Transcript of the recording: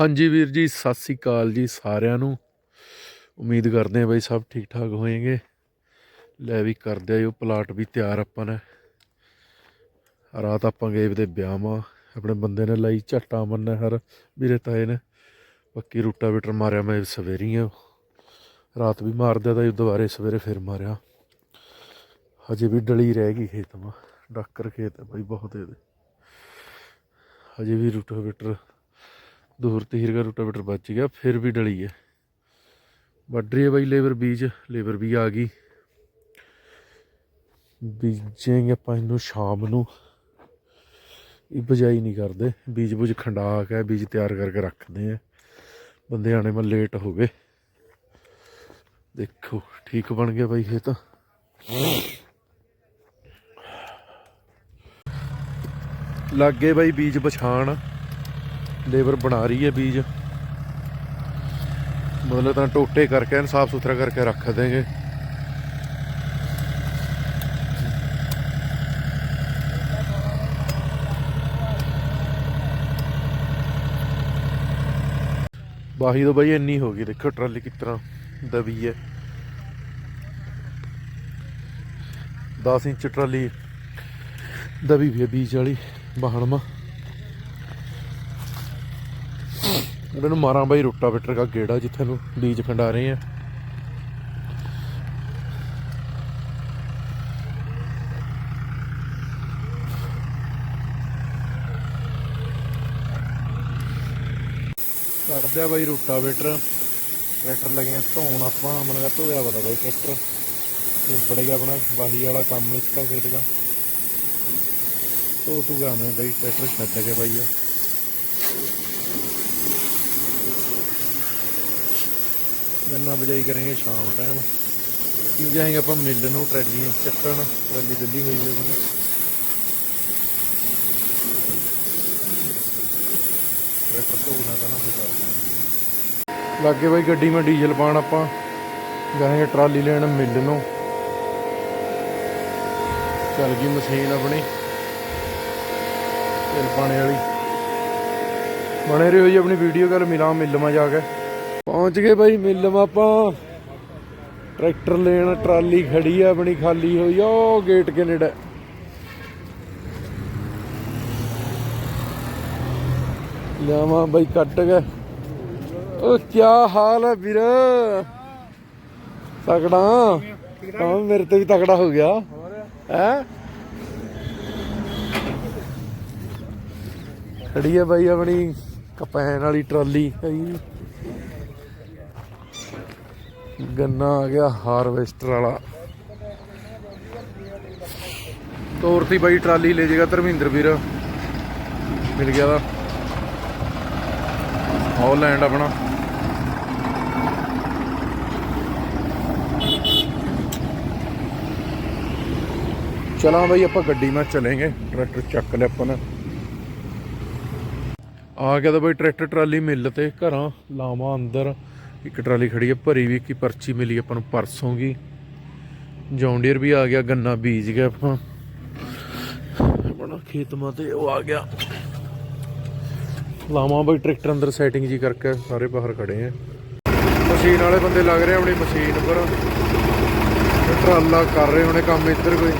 ਹਾਂਜੀ ਵੀਰ ਜੀ, ਸਤਿ ਸ੍ਰੀ ਅਕਾਲ ਜੀ ਸਾਰਿਆਂ ਨੂੰ। ਉਮੀਦ ਕਰਦੇ ਹਾਂ ਬਈ ਸਭ ਠੀਕ ਠਾਕ ਹੋਏਗੇ। ਲੈ ਵੀ ਕਰਦੇ ਆਇਓ ਪਲਾਟ ਵੀ ਤਿਆਰ ਆਪਾਂ ਨੇ। ਰਾਤ ਆਪਾਂ ਗਏ ਵੀ ਤੇ ਵਿਆਹਾਂ ਆਪਣੇ ਬੰਦੇ ਨੇ ਲਈ ਝੱਟਾ ਮੰਨੇ ਹਰ ਵੀਰੇ ਤਾਏ ਨੇ ਬਾਕੀ ਰੂਟਾਵੇਟਰ ਮਾਰਿਆ ਮੈਂ ਸਵੇਰੀ ਆ। ਰਾਤ ਵੀ ਮਾਰਦਾ ਤਾਂ ਦੁਬਾਰੇ ਸਵੇਰੇ ਫਿਰ ਮਾਰਿਆ। ਹਜੇ ਵੀ ਡਲੀ ਰਹਿ ਗਈ ਖੇਤ ਮਾ ਡਾਕਰ ਖੇਤ ਹੈ ਬਈ ਬਹੁਤ ਇਹਦੇ। ਹਜੇ ਵੀ ਰੂਟਾਵੇਟਰ ਦੂਰ ਤੀਰ ਦਾ ਰੂਟਾਵੇਟਰ ਬਚ ਗਿਆ, ਫਿਰ ਵੀ ਡਲੀ ਹੈ ਵੱਢ ਰਹੀ ਹੈ ਬਾਈ ਲੇਬਰ ਬੀਜ, ਲੇਬਰ ਵੀ ਆ ਗਈ। ਬੀਜਾਂਗੇ ਆਪਾਂ ਇਹਨੂੰ ਸ਼ਾਮ ਨੂੰ। ਇਹ ਬਜਾਈ ਨਹੀਂ ਕਰਦੇ, ਬੀਜ ਬੁਜ ਖੰਡਾ ਕੇ ਬੀਜ ਤਿਆਰ ਕਰਕੇ ਰੱਖਦੇ ਆ। ਬੰਦੇ ਆਣੇ ਮੈਂ ਲੇਟ ਹੋ ਗਏ। ਦੇਖੋ, ਠੀਕ ਬਣ ਗਿਆ ਬਾਈ ਇਹ ਤਾਂ। ਲੱਗੇ ਬਾਈ ਬੀਜ ਪਛਾਣ। ਲੇਬਰ ਬਣਾ ਰਹੀ ਹੈ ਬੀਜ। ਮਤਲਬ ਤਾਂ ਟੋਟੇ ਕਰਕੇ ਐਨ ਸਾਫ਼ ਸੁਥਰਾ ਕਰਕੇ ਰੱਖ ਦੇਂਗੇ ਬਾਹੀ ਤੋਂ ਬਾਈ ਇੰਨੀ ਹੋ ਗਈ, ਦੇਖੋ ਟਰਾਲੀ ਕਿਸ ਤਰ੍ਹਾਂ ਦਬੀ ਹੈ। 10 ਇੰਚ ਟਰਾਲੀ ਦਬੀ ਵੀ ਹੈ ਬੀਜ ਵਾਲੀ, ਬਾਹਣ ਮਾ ਉਹਨਾਂ ਨੂੰ ਮਾਰਾਂ ਬਾਈ ਰੋਟਾਵੇਟਰ ਦਾ ਗੇੜਾ ਜਿੱਥੇ ਨੂੰ ਬੀਜ ਖੰਡਾ ਰਹੇ ਆ। ਕਰਦੇ ਆ ਬਾਈ ਰੋਟਾਵੇਟਰ ਟਰੈਕਟਰ ਲੱਗਿਆ, ਧੋਣ ਆਪਾਂ, ਮਨ ਧੋਇਆ ਪਤਾ ਬਾਈ ਟਰੈਕਟਰ ਇਹ ਬੜੇਗਾ ਆਪਣਾ ਬਾਹੀ ਵਾਲਾ ਕੰਮ ਇਸ ਦਾ ਖੇਤ ਦਾ। ਧੋ ਤੂੰ ਗਾ ਮੈਂ ਬਾਈ ਟਰੈਕਟਰ ਛੱਡ ਕੇ ਬਾਈ ਆ। ਗੰਨਾ ਬਜਾਈ ਕਰਾਂਗੇ ਸ਼ਾਮ ਟਾਈਮ ਕੀ ਜਾਏਂਗੇ ਆਪਾਂ ਮਿਲ ਨੂੰ ਟਰੈਲੀ ਚੱਕਣ, ਟਰੈਲੀ ਦਿੱਲੀ ਹੋਈ ਹੈ ਆਪਣੀ ਟਰੈਕਟਰ ਧੋਣਾ ਤਾਂ ਨਾ ਫਿਰ ਲੱਗੇ ਬਾਈ ਗੱਡੀ ਮੈਂ ਡੀਜ਼ਲ ਪਾਣ ਆਪਾਂ। ਜਾਏਗੇ ਟਰਾਲੀ ਲੈਣ ਮਿਲ ਨੂੰ। ਚੱਲ ਗਈ ਮਸ਼ੀਨ ਆਪਣੀ। ਤੇਲ ਪਾਣੇ ਵਾਲੀ। ਬਣੇ ਰਹੋ ਜੀ ਆਪਣੀ ਵੀਡੀਓ ਕੱਲ ਮਿਲਾਂ ਮਿਲਵਾਂ ਜਾ ਕੇ। ਪਹੁੰਚ ਗਏ ਬਾਈ, ਮਿਲ ਆਪਾਂ। ਟਰੈਕਟਰ ਲੈਣ, ਟਰਾਲੀ ਖੜੀ ਆ, ਆਪਣੀ ਖਾਲੀ ਹੋਈ ਆ, ਉਹ ਗੇਟ ਕੇ ਨੇੜੇ ਲਿਆਵਾਂ ਬਾਈ, ਕੱਟ ਗਏ ਉਹ ਕੀ ਹਾਲ ਹੈ ਵੀਰ? ਤਕੜਾ। ਹਾਂ, ਮੇਰੇ ਤੇ ਵੀ ਤਕੜਾ ਹੋ ਗਿਆ। ਹੈ? ਖੜੀ ਹੈ ਬਾਈ ਆਪਣੀ, ਕਪੈਨ ਵਾਲੀ ਟਰਾਲੀ। ਹੈ ਗੰਨਾ ਆ ਗਿਆ ਹਾਰਵੈਸਟਰ ਵਾਲਾ। ਤੋਰਤੀ ਬਾਈ ਟਰਾਲੀ ਲੈ ਜੇਗਾ ਧਰਮਿੰਦਰ ਵੀਰ। ਮਿਲ ਗਿਆ ਦਾ ਹੌਲੈਂਡ ਆਪਣਾ। ਚਲਾਂ ਬਾਈ ਆਪਾਂ ਗੱਡੀ ਨਾਲ ਚਲेंगे ਟਰੈਕਟਰ ਚੱਕ ਲਿਆ ਆਪਾਂ ਨੇ। ਆ ਗਿਆ ਤਾਂ ਬਈ ਟਰੈਕਟਰ ਟਰਾਲੀ ਮਿਲ ਤੇ ਘਰਾਂ, ਲਾਵਾਂ ਅੰਦਰ। ਇੱਕ ਟਰਾਲੀ ਖੜੀ ਹੈ, ਭਰੀ ਵੀ ਕੀ ਪਰਚੀ ਮਿਲੀ ਆਪਾਂ ਨੂੰ ਪਰਸੋਂ ਕੀ ਜੌਂਡੀਅਰ ਵੀ ਆ ਗਿਆ, ਗੰਨਾ ਬੀਜ ਗਿਆ ਆਪਾਂ। ਆਪਣਾ ਖੇਤ ਮਾ ਤੇ ਉਹ ਆ ਗਿਆ। ਲਾਵਾਂ ਬਈ ਟਰੈਕਟਰ ਅੰਦਰ ਸੈਟਿੰਗ ਜੀ ਕਰਕੇ ਸਾਰੇ ਬਾਹਰ ਖੜੇ ਆ। ਮਸ਼ੀਨ ਵਾਲੇ ਬੰਦੇ ਲੱਗ ਰਹੇ ਆ ਆਪਣੀ ਮਸ਼ੀਨ ਪਰ। ਟਰਾਲਾ ਕਰ ਰਹੇ ਹੋਣੇ ਕੰਮ ਇੱਧਰ ਕੋਈ।